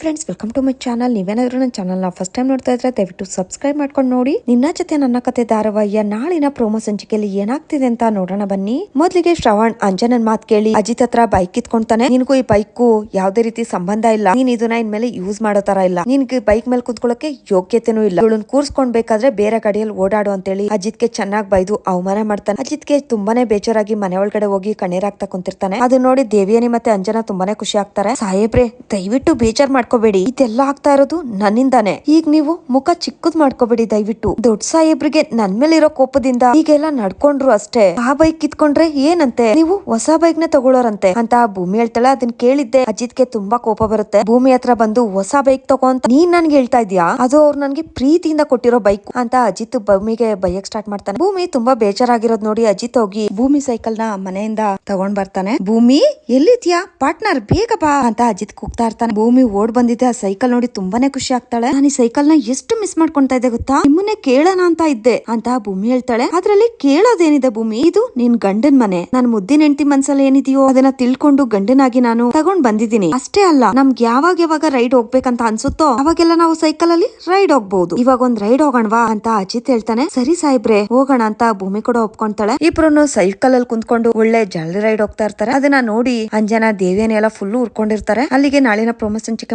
Friends welcome to my channel ನೀವೇನಾದ್ರೂ ನನ್ನ ಚಾನಲ್ನ ಫಸ್ಟ್ ಟೈಮ್ ನೋಡ್ತಾ ಇದ್ರೆ ದಯವಿಟ್ಟು ಸಬ್ಸ್ಕ್ರೈಬ್ ಮಾಡ್ಕೊಂಡು ನೋಡಿ. ನಿನ್ನ ಜೊತೆ ನನ್ನ ಕತೆ ಧಾರಾವಾಹಿಯ ನಾಳಿನ ಪ್ರೋಮೋ ಸಂಚಿಕೆಯಲ್ಲಿ ಏನಾಗ್ತಿದೆ ಅಂತ ನೋಡೋಣ ಬನ್ನಿ. ಮೊದಲಿಗೆ ಶ್ರವಣ್, ಅಂಜನನ್ ಮಾತ್ ಕೇಳಿ ಅಜಿತ್ ಹತ್ರ ಬೈಕ್ ಇತ್ಕೊಂತಾನೆ ನಿನ್ಗೂ ಈ ಬೈಕ್ ಯಾವ್ದೇ ರೀತಿ ಸಂಬಂಧ ಇಲ್ಲ. ನೀನ್ ಇದನ್ನ ಇನ್ಮೇಲೆ ಯೂಸ್ ಮಾಡೋ ತರ ಇಲ್ಲ. ನಿನ್ಗೆ ಬೈಕ್ ಮೇಲೆ ಕುತ್ಕೊಳ್ಳೋಕೆ ಯೋಗ್ಯತೆನೂ ಇಲ್ಲ. ಇವಳನ್ನ ಕೂರ್ಸ್ಕೊಂಡ್ಬೇಕಾದ್ರೆ ಬೇರೆ ಗಾಡಿಯಲ್ಲಿ ಓಡಾಡು ಅಂತೇಳಿ ಅಜಿತ್ಗೆ ಚೆನ್ನಾಗಿ ಬೈದು ಅವಮಾನ ಮಾಡ್ತಾನೆ. ಅಜಿತ್ಗೆ ತುಂಬಾನೇ ಬೇಜಾರಾಗಿ ಮನೆ ಒಳಗಡೆ ಹೋಗಿ ಕಣ್ಣೀರಾಗ್ತಾ ಕುಂತಿರ್ತಾನೆ. ಅದು ನೋಡಿ ದೇವಿಯನಿ ಮತ್ತೆ ಅಂಜನಾ ತುಂಬಾನೇ ಖುಷಿ ಆಗ್ತಾರೆ. ಸಾಹೇಬ್ರೆ, ದಯವಿಟ್ಟು ಬೇಜಾರ್ ಮಾಡ್ಕೋಬೇಡಿ. ಇದೆಲ್ಲ ಆಗ್ತಾ ಇರೋದು ನನ್ನಿಂದಾನೆ. ಈಗ ನೀವು ಮುಖ ಚಿಕ್ಕದ್ ಮಾಡ್ಕೋಬೇಡಿ ದಯವಿಟ್ಟು. ದೊಡ್ಡ ಸಾಹೇಬ್ರಿಗೆ ನನ್ ಮೇಲೆ ಇರೋ ಕೋಪದಿಂದ ಈಗೆಲ್ಲ ನಡ್ಕೊಂಡ್ರು ಅಷ್ಟೇ. ಆ ಬೈಕ್ ಕಿತ್ಕೊಂಡ್ರೆ ಏನಂತೆ? ನೀವು ಹೊಸ ಬೈಕ್ನ ತಗೊಳ್ಳೋರಂತೆ ಅಂತ ಭೂಮಿ ಹೇಳ್ತಾಳೆ. ಅದನ್ನ ಕೇಳಿದ್ದೆ. ಅಜಿತ್ಗೆ ತುಂಬಾ ಕೋಪ ಬರುತ್ತೆ. ಭೂಮಿ ಹತ್ರ ಬಂದು ಹೊಸ ಬೈಕ್ ತಗೊಂತ ನೀನ್ ನನ್ಗೆ ಹೇಳ್ತಾ ಇದ್ಯಾ ಅದು ಅವ್ರು ನನ್ಗೆ ಪ್ರೀತಿಯಿಂದ ಕೊಟ್ಟಿರೋ ಬೈಕ್. ಅಂತ ಅಜಿತ್ ಭೂಮಿಗೆ ಬೈಯಕ್ ಸ್ಟಾರ್ಟ್ ಮಾಡ್ತಾನೆ. ಭೂಮಿ ತುಂಬಾ ಬೇಜಾರಾಗಿರೋದ್ ನೋಡಿ ಅಜಿತ್ ಹೋಗಿ ಭೂಮಿ ಸೈಕಲ್ನ ಮನೆಯಿಂದ ತಗೊಂಡ್ ಬರ್ತಾನೆ. ಭೂಮಿ, ಎಲ್ಲಿದ್ಯಾ? ಪಾರ್ಟ್ನರ್, ಬೇಗ ಬಾ. ಅಂತ ಅಜಿತ್ ಕೂಗ್ತಾ ಇರ್ತಾನೆ. ಭೂಮಿ ಓಡ್ ಬಂದಿದ್ದೆ ಆ ಸೈಕಲ್ ನೋಡಿ ತುಂಬಾನೇ ಖುಷಿ ಆಗ್ತಾಳೆ. ನಾನು ಈ ಸೈಕಲ್ನ ಎಷ್ಟು ಮಿಸ್ ಮಾಡ್ಕೊಂತಾ ಇದ್ದೆ ಗೊತ್ತಾ? ನಿಮ್ಮನ್ನೇ ಕೇಳೋಣ ಅಂತ ಇದ್ದೆ. ಅಂತ ಭೂಮಿ ಹೇಳ್ತಾಳೆ. ಅದ್ರಲ್ಲಿ ಕೇಳೋದೇನಿದೆ ಭೂಮಿ? ಇದು ನಿನ್ ಗಂಡನ್ ಮನೆ. ನನ್ ಮುದ್ದಿನ ಹೆಂಡತಿ ಮನ್ಸಲ್ಲಿ ಏನಿದೆಯೋ ಅದನ್ನ ತಿಳ್ಕೊಂಡು ಗಂಡನಾಗಿ ನಾನು ತಗೊಂಡ್ ಬಂದಿದ್ದೀನಿ. ಅಷ್ಟೇ ಅಲ್ಲ, ನಮ್ಗೆ ಯಾವಾಗ ಯಾವಾಗ ರೈಡ್ ಹೋಗ್ಬೇಕಂತ ಅನ್ಸುತ್ತೋ ಅವಾಗೆಲ್ಲ ನಾವು ಸೈಕಲ್ ಅಲ್ಲಿ ರೈಡ್ ಹೋಗ್ಬಹುದು ಇವಾಗ ಒಂದ್ ರೈಡ್ ಹೋಗೋಣವಾ ಅಂತ ಅಜಿತ್ ಹೇಳ್ತಾನೆ. ಸರಿ ಸಾಹೇಬ್ರೆ, ಹೋಗೋಣ ಅಂತ ಭೂಮಿ ಕೂಡ ಒಪ್ಕೊಂತಾಳೆ. ಇಬ್ರು ಸೈಕಲ್ ಅಲ್ಲಿ ಕುಂತ್ಕೊಂಡು ಒಳ್ಳೆ ಜಾಲಿ ರೈಡ್ ಹೋಗ್ತಾ ಇರ್ತಾರೆ. ಅದನ್ನ ನೋಡಿ ಅಂಜನಾ ದೇವಿಯನ್ನೆಲ್ಲ ಫುಲ್ ಉರ್ಕೊಂಡಿರ್ತಾರೆ. ಅಲ್ಲಿಗೆ ನಾಳಿನ ಪ್ರೊಮೋಷನ್ ಸಂಚಿಕೆ